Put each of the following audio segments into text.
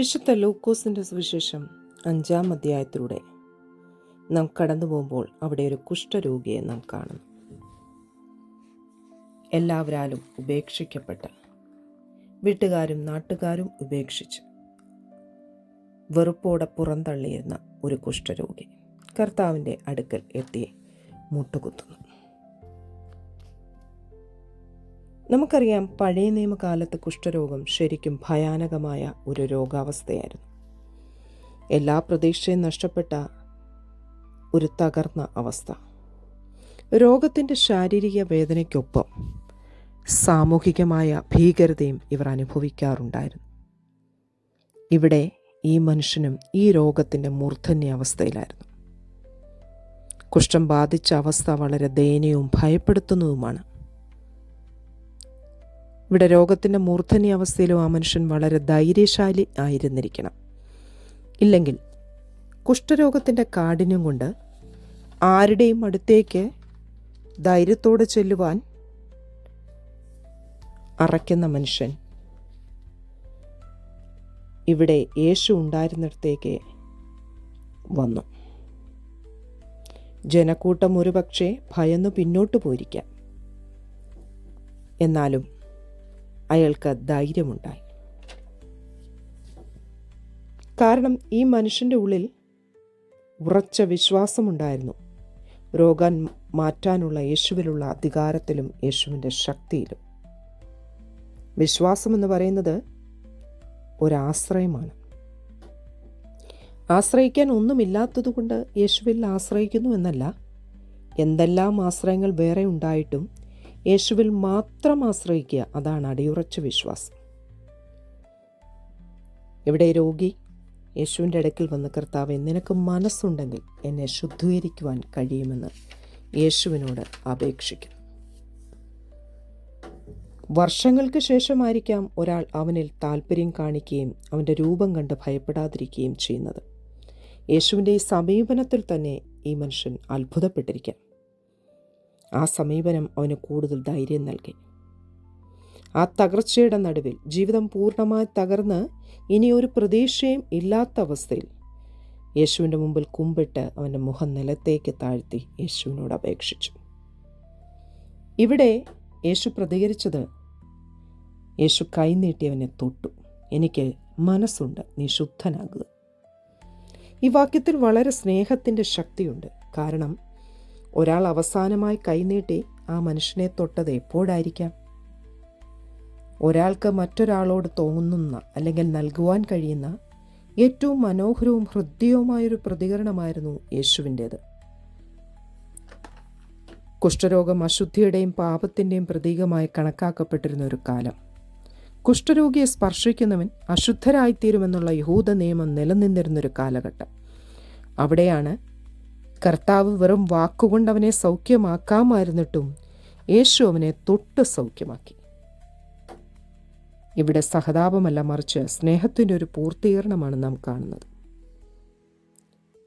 വിശുദ്ധ ലൂക്കോസിന്റെ സുവിശേഷം അഞ്ചാം അധ്യായത്തിലൂടെ നാം കടന്നു പോകുമ്പോൾ അവിടെ ഒരു കുഷ്ഠരോഗിയെ നാം കാണുന്നു. എല്ലാവരാലും ഉപേക്ഷിക്കപ്പെട്ട വീട്ടുകാരും നാട്ടുകാരും ഉപേക്ഷിച്ച്. വെറുപ്പോടെ പുറന്തള്ളിയിരുന്ന ഒരു കുഷ്ഠരോഗി കർത്താവിന്റെ അടുക്കൽ എത്തി മുട്ടുകുത്തുന്നു. നമുക്കറിയാം പഴയ നിയമകാലത്ത് കുഷ്ഠരോഗം ശരിക്കും ഭയാനകമായ ഒരു രോഗാവസ്ഥയായിരുന്നു. എല്ലാ പ്രതീക്ഷയും നഷ്ടപ്പെട്ട ഒരു തകർന്ന അവസ്ഥ. രോഗത്തിന്റെ ശാരീരിക വേദനയ്ക്കൊപ്പം സാമൂഹികമായ ഭീകരതയും ഇവർ അനുഭവിക്കാറുണ്ടായിരുന്നു. ഇവിടെ ഈ മനുഷ്യനും ഈ രോഗത്തിന്റെ മൂർധന്യ അവസ്ഥയിലായിരുന്നു. കുഷ്ഠം ബാധിച്ച അവസ്ഥ വളരെ ദയനീയവും ഭയപ്പെടുത്തുന്നതുമാണ് ഇവിടെ രോഗത്തിന്റെ മൂർധന്യ അവസ്ഥയിലും ആ മനുഷ്യൻ വളരെ ധൈര്യശാലി ആയിരുന്നിരിക്കണം. ഇല്ലെങ്കിൽ കുഷ്ഠരോഗത്തിന്റെ കാഠിന്യം കൊണ്ട് ആരുടെയും അടുത്തേക്ക് ധൈര്യത്തോടെ ചെല്ലുവാൻ അറയ്ക്കുന്ന മനുഷ്യൻ ഇവിടെ യേശു ഉണ്ടായിരുന്നിടത്തേക്ക് വന്നു. ജനക്കൂട്ടം ഒരുപക്ഷെ ഭയന്നു പിന്നോട്ട് പോയിരിക്കാം. എന്നാലും അയാൾക്ക് ധൈര്യമുണ്ടായി. കാരണം ഈ മനുഷ്യന്റെ ഉള്ളിൽ ഉറച്ച വിശ്വാസമുണ്ടായിരുന്നു. രോഗം മാറ്റാനുള്ള യേശുവിലുള്ള അധികാരത്തിലും യേശുവിന്റെ ശക്തിയിലും. വിശ്വാസമെന്ന് പറയുന്നത് ഒരാശ്രയമാണ്. ആശ്രയിക്കാൻ ഒന്നുമില്ലാത്തതുകൊണ്ട് യേശുവിൽ ആശ്രയിക്കുന്നു എന്നല്ല എന്തെല്ലാം ആശ്രയങ്ങൾ വേറെ ഉണ്ടായിട്ടും യേശുവിൽ മാത്രം ആശ്രയിക്കുക. അതാണ് അടിയുറച്ച വിശ്വാസം. ഇവിടെ രോഗി? യേശുവിന്റെ അടുക്കൽ വന്ന് കർത്താവ് നിനക്ക് മനസ്സുണ്ടെങ്കിൽ എന്നെ ശുദ്ധീകരിക്കുവാൻ കഴിയുമെന്ന് യേശുവിനോട് അപേക്ഷിക്കുന്നു. വർഷങ്ങൾക്ക് ശേഷമായിരിക്കാം ഒരാൾ അവനിൽ താല്പര്യം കാണിക്കുകയും അവന്റെ രൂപം കണ്ട് ഭയപ്പെടാതിരിക്കുകയും ചെയ്യുന്നത്. യേശുവിന്റെ ഈ സമീപനത്തിൽ തന്നെ ഈ മനുഷ്യൻ അത്ഭുതപ്പെട്ടിരിക്കാം ആ സമീപനം അവന് കൂടുതൽ ധൈര്യം നൽകി. ആ തകർച്ചയുടെ നടുവിൽ ജീവിതം പൂർണമായി തകർന്ന് ഇനി ഒരു പ്രതീക്ഷയും ഇല്ലാത്ത അവസ്ഥയിൽ യേശുവിന്റെ മുമ്പിൽ കുമ്പിട്ട് അവന്റെ മുഖം നിലത്തേക്ക് താഴ്ത്തി യേശുവിനോട് അപേക്ഷിച്ചു. ഇവിടെ യേശു പ്രതികരിച്ചത് യേശു കൈനീട്ടി അവനെ തൊട്ടു. എനിക്ക് മനസ്സുണ്ട് നീ ശുദ്ധനാകുക. ഈ വാക്യത്തിൽ വളരെ സ്നേഹത്തിന്റെ ശക്തിയുണ്ട്. കാരണം ഒരാൾ അവസാനമായി കൈനീട്ടി ആ മനുഷ്യനെ തൊട്ടത് എപ്പോഴായിരിക്കാം? ഒരാൾക്ക് മറ്റൊരാളോട് തോന്നുന്ന അല്ലെങ്കിൽ നൽകുവാൻ കഴിയുന്ന ഏറ്റവും മനോഹരവും ഹൃദ്യവുമായൊരു പ്രതികരണമായിരുന്നു യേശുവിന്റേത്. കുഷ്ഠരോഗം അശുദ്ധിയുടെയും പാപത്തിന്റെയും പ്രതീകമായി കണക്കാക്കപ്പെട്ടിരുന്ന ഒരു കാലം. കുഷ്ഠരോഗിയെ സ്പർശിക്കുന്നവൻ അശുദ്ധരായിത്തീരുമെന്നുള്ള യഹൂദ നിയമം നിലനിന്നിരുന്നൊരു കാലഘട്ടം. അവിടെയാണ് കർത്താവ് വെറും വാക്കുകൊണ്ട് അവനെ സൗഖ്യമാക്കാമായിരുന്നിട്ടും യേശു അവനെ തൊട്ട് സൗഖ്യമാക്കി. ഇവിടെ സഹതാപമല്ല മറിച്ച് സ്നേഹത്തിന്റെ ഒരു പൂർത്തീകരണമാണ് നാം കാണുന്നത്.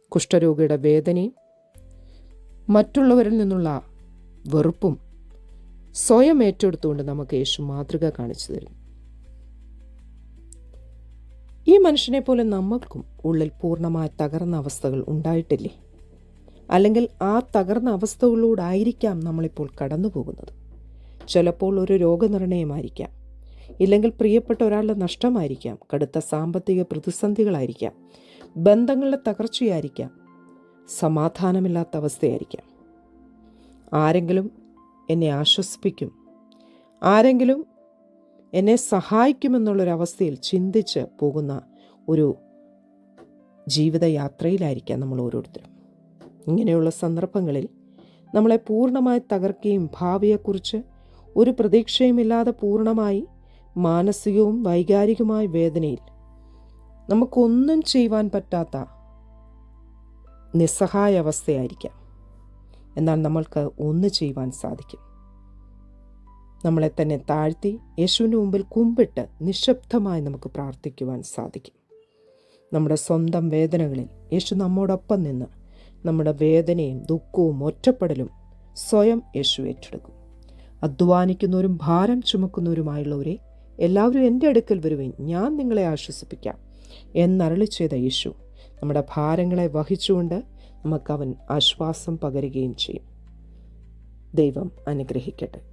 കുഷ്ഠരോഗിയുടെ വേദനയും മറ്റുള്ളവരിൽ നിന്നുള്ള വെറുപ്പും സ്വയം ഏറ്റെടുത്തുകൊണ്ട് നമുക്ക് യേശു മാതൃക കാണിച്ചു തരും. ഈ മനുഷ്യനെ പോലെ നമ്മൾക്കും ഉള്ളിൽ പൂർണമായ തകർന്ന അവസ്ഥകൾ ഉണ്ടായിട്ടില്ലേ? അല്ലെങ്കിൽ ആ തകർന്ന അവസ്ഥകളിലൂടായിരിക്കാം നമ്മളിപ്പോൾ കടന്നു പോകുന്നത് ചിലപ്പോൾ ഒരു രോഗനിർണയമായിരിക്കാം. ഇല്ലെങ്കിൽ പ്രിയപ്പെട്ട ഒരാളുടെ നഷ്ടമായിരിക്കാം. കടുത്ത സാമ്പത്തിക പ്രതിസന്ധികളായിരിക്കാം. ബന്ധങ്ങളുടെ തകർച്ചയായിരിക്കാം. സമാധാനമില്ലാത്ത അവസ്ഥയായിരിക്കാം. ആരെങ്കിലും എന്നെ ആശ്വസിപ്പിക്കും. ആരെങ്കിലും എന്നെ സഹായിക്കുമെന്നുള്ളൊരവസ്ഥയിൽ ചിന്തിച്ച് പോകുന്ന ഒരു ജീവിതയാത്രയിലായിരിക്കാം നമ്മൾ ഓരോരുത്തരും. ഇങ്ങനെയുള്ള സന്ദർഭങ്ങളിൽ നമ്മളെ പൂർണമായി തകർക്കുകയും ഭാവിയെക്കുറിച്ച് ഒരു പ്രതീക്ഷയുമില്ലാതെ പൂർണമായി മാനസികവും വൈകാരികവുമായ വേദനയിൽ നമുക്കൊന്നും ചെയ്യുവാൻ പറ്റാത്ത നിസ്സഹായ അവസ്ഥയായിരിക്കാം. എന്നാൽ നമ്മൾക്ക് ഒന്ന് ചെയ്യുവാൻ സാധിക്കും. നമ്മളെ തന്നെ താഴ്ത്തി യേശുവിന് മുമ്പിൽ കുമ്പിട്ട് നിശബ്ദമായി നമുക്ക് പ്രാർത്ഥിക്കുവാൻ സാധിക്കും. നമ്മുടെ സ്വന്തം വേദനകളിൽ യേശു നമ്മോടൊപ്പം നിന്ന് നമ്മുടെ വേദനയും ദുഃഖവും ഒറ്റപ്പെടലും സ്വയം യേശു ഏറ്റെടുക്കും. അധ്വാനിക്കുന്നവരും ഭാരം ചുമക്കുന്നവരുമായുള്ളവരെ എല്ലാവരും എന്റെ അടുക്കൽ വരുവേൻ. ഞാൻ നിങ്ങളെ ആശ്വസിപ്പിക്കാം എന്നരളി ചെയ്ത യേശു നമ്മുടെ ഭാരങ്ങളെ വഹിച്ചുകൊണ്ട് നമുക്കവൻ ആശ്വാസം പകരുകയും ചെയ്യും. ദൈവം അനുഗ്രഹിക്കട്ടെ.